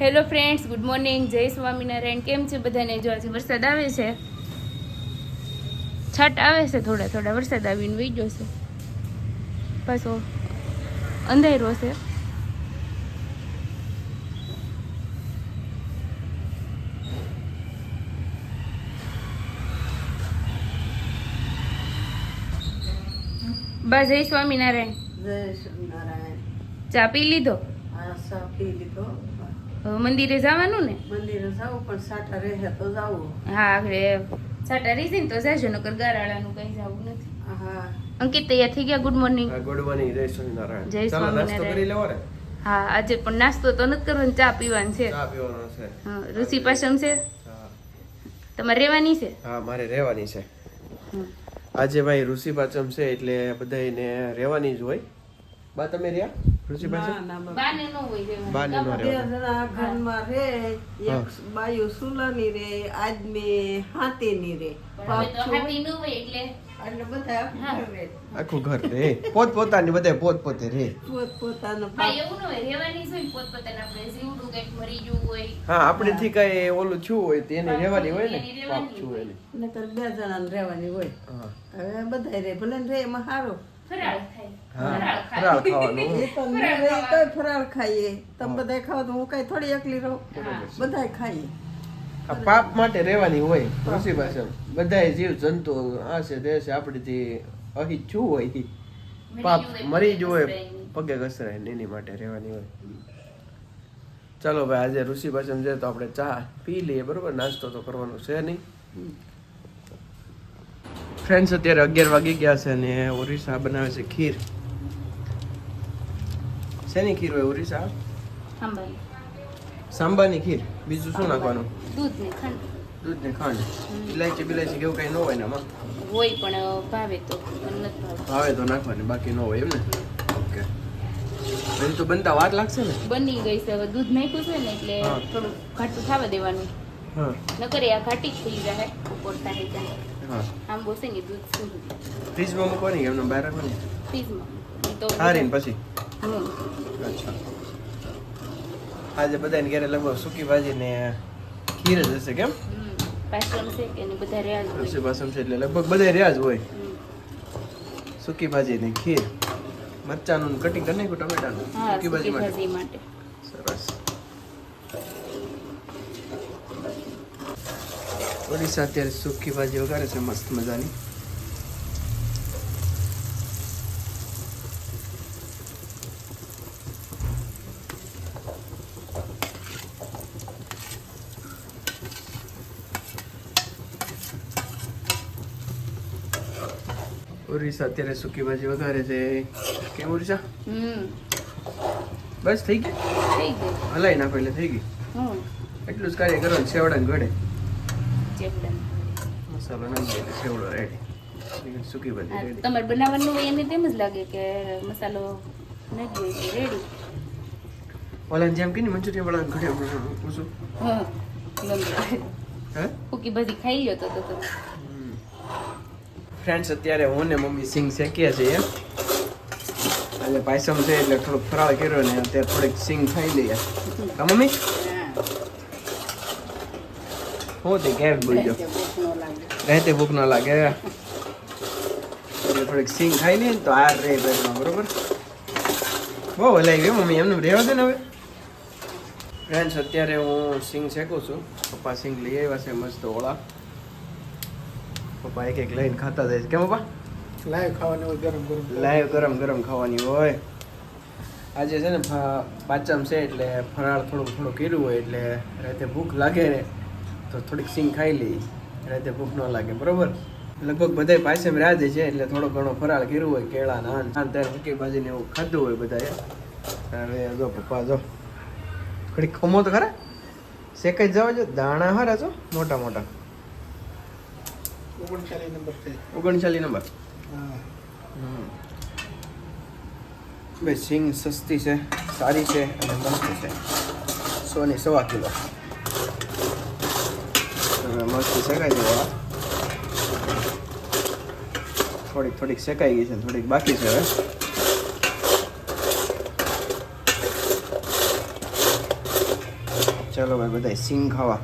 Hello friends good morning જય સ્વામિનારાયણ. કેમ છે બધાને? જો આજે વરસાદ આવે છે છાટ આવે છે થોડા થોડા. વરસાદ આવીને વહી ગયો છે. પાછો અંધારો છે. બસ જય સ્વામિનારાયણ. જય સ્વામિનારાયણ. ચા પી લીધો? હા ચા પી લીધો. મંદિરે જવાનું ને? મંદિરે જાવ પણ સાટા રહે તો જાવું. હા આગળ સાટા રહી ને તો જાજો નકર ગારાળાનું કઈ જવું નથી. હા. અંકિત તૈયાર થઈ ગયા? ગુડ મોર્નિંગ ગુડ મોર્નિંગ જય સ્વામિનારાયણ. જય સ્વામિનારાયણ. કરી લેવો ને? હા આજે પણ નાસ્તો તો નથી કરવાનો ચા પીવાનું છે. ચા પીવાનો છે. હા, ઋષિ પાસમ છે? હા. તમારે રહેવાની છે? હા મારે રહેવાની છે. આજે ભાઈ ઋષિ પાચમ છે એટલે બધાને રહેવાની જ હોય. બા તમે રહ્યા. બાને ન ઘરમાં રે એક બાયું સુલાની રે આદમી હાથીની રે એટલે? આખું ઘર રે પોત પોતાની બધા પોત પોતે રે પોત પોતાનો હા એવું ન હોય રહેવાની જ હોય? પોતપોતાના આપણે જીવડું કંઈક મરી ગયું હોય. હા આપણેથી કઈ ઓલું છું હોય તેને એને પાપ હોય ને? પાપ રહેવાની એને. નકર બે જણાને રેવાની હોય. હવે બધા રે ભલે ને રે એમાં સારું ફરાળ ખાવાનું. ફરાળ ખાઈએ? તમે બધા ખાવ તો હું કઈ થોડી એકલી રહું? બધા બધાય ખાઈએ. આ પાપ માટે રહેવાની હોય ઋષિ પાચમ બધાય જીવ જંતુ આ છે તે છે આપણીથી અહીં છું હોય. પાપ મરી જ હોય પગે ઘસરાય ને એની માટે રહેવાની હોય. ચાલો ભાઈ આજે ઋષિ પાચમ છે તો આપણે ચા પી લઈએ બરોબર? નાસ્તો તો કરવાનો છે નહીં. ફ્રેન્ડ્સ અત્યારે અગિયાર વાગી ગયા છે અને ઓરિસા બનાવે છે ખીર. શેની ખીર હોય ઓરિસા? સાંબાની ખીર. બીજું શું નાખવાનું? દૂધ ને ખાંડ. દૂધ ને ખાંડ ઇલાયચી બિલાયચી કેવું કઈ ન હોય ને આમાં? હોય પણ ભાવે તો. ભાવે. તો નાખવાની બાકી ન હોય એમ ને? ઓકે. એમ તો બનતા વાર લાગશે ને? બની ગઈ છે. હવે દૂધ નાખ્યું છે ને એટલે. થોડું ઘાટું થવા દેવાનું. નકર આ ઘાટી થઈ જાય ઉપર દૂધ ફ્રીજમાં મૂકવાની એમને બહાર રાખવાની? ફ્રીજમાં. તો હારીને પછી. અચ્છા. આજે બધાને ઘરે લગભગ સૂકી ભાજી ને ખીર જ હશે કેમ. છે કે એને બધા રહ્યા જ હોય. પાસમ છે એટલે લગભગ બધા રહ્યા જ હોય. સુકી ભાજી ને ખીર. મરચાનું કટિંગ કરી નાખ્યું ટમેટાનું. સૂકી ભાજી માટે. સરસ. ઓડિશા અત્યારે સૂકી ભાજી વગાડે છે મસ્ત મજાની. ઓરિસા અત્યારે સૂકી ભાજી વઘારે છે. કેમ ઓરિસા હમ. બસ થઈ ગઈ? થઈ ગઈ. હલાઈ નાખો એટલે થઈ ગઈ. હમ. એટલું જ કાર્ય કરવાનું સેવડા ને ઘડે. સેવડો રેડી સૂકી ભાજી રેડી તમારે બનાવવાનું હોય એને તેમ જ લાગે કે મસાલો નાખી છે રેડી ઓલાને જેમ કે મંચુરિયન વાળા ઘડે પૂછું હા ગમે. બધી ખાઈ લ્યો તો તો ફ્રેન્ડ્સ અત્યારે હું ને મમ્મી સિંગ શેકીએ છીએ. આજે પાયસમ છે એટલે થોડોક ફરાળ કર્યો ને અત્યારે થોડીક સિંગ ખાઈ લઈએ. કા મમ્મી? હું તે કેમ બોલજો રહેતે ભૂખ ન લાગે. એટલે થોડીક સિંગ ખાઈ લઈએ તો આ રે પેટમાં બરોબર? બહુ હલાઈ ગયું મમ્મી એમને રહેવા દે ને હવે. ફ્રેન્ડ્સ અત્યારે હું સિંગ શેકું છું. પપ્પા સિંગ લઈ આવ્યા છે મસ્ત ઓળા. પપ્પા એક એક લઈને ખાતા જાય છે. કેમ પપ્પા? લાઈવ ખાવાની હોય ગરમ ગરમ લાઈવ ગરમ ગરમ ખાવાની હોય. આજે છે ને પાચમ છે એટલે ફરાળ થોડુંક થોડું કર્યું હોય એટલે રાતે ભૂખ લાગે ને. તો થોડીક સિંગ ખાઈ લઈ. રાતે ભૂખ ન લાગે બરોબર? લગભગ બધા પાસે રાજે છે એટલે થોડો ઘણો ફરાળ કર્યું હોય કેળા નાન નાન ત્યારે સૂકી એવું ખાધું હોય બધાએ. હવે જો પપ્પા જો. થોડીક ખમો તો ખરા? શેકાઈ જવા જો દાણા ખરા છો મોટા મોટા? ઓગણચાલીસ નંબર છે. ઓગણચાલીસ નંબર. બે સિંગ સસ્તી છે સારી છે અને મસ્ત છે. સોની સવા કિલો. મસ્ત શેકાઈ જવા થોડીક થોડીક શેકાઈ ગઈ છે, થોડીક બાકી છે હવે. ચાલો ભાઈ બધા સિંગ ખાવા.